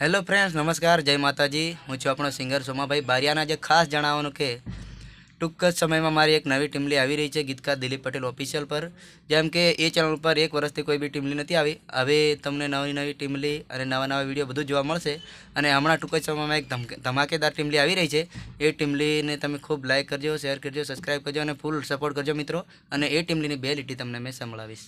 Hello friends નમસ્કાર, જય માતાજી. હું છું આપણો સિંગર સોમાભાઈ બારિયાના જે ખાસ જણાવવાનું કે ટૂંક જ સમયમાં મારી એક નવી ટીમલી આવી રહી છે, ગીતકાર દિલીપ પટેલ ઓફિશિયલ પર. જેમ કે એ ચેનલ ઉપર એક વર્ષથી કોઈ બી ટીમલી નથી આવી. હવે તમને નવી નવી ટીમલી અને નવા નવા વીડિયો બધું જોવા મળશે. અને હમણાં ટૂંક જ સમયમાં એક ધમાકેદાર ટીમલી આવી રહી છે. એ ટીમલીને તમે ખૂબ લાઇક કરજો શેર કરજો સબસ્ક્રાઈબ કરજો અને ફૂલ સપોર્ટ કરજો મિત્રો. અને એ ટીમલીની બે લીટી તમને મેં સંભળાવીશ.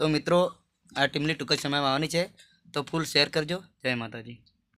તો મિત્રો, આ ટીમલી ટૂંક જ સમયમાં આવવાની છે. તો ફૂલ શેર કરજો. જય માતાજી.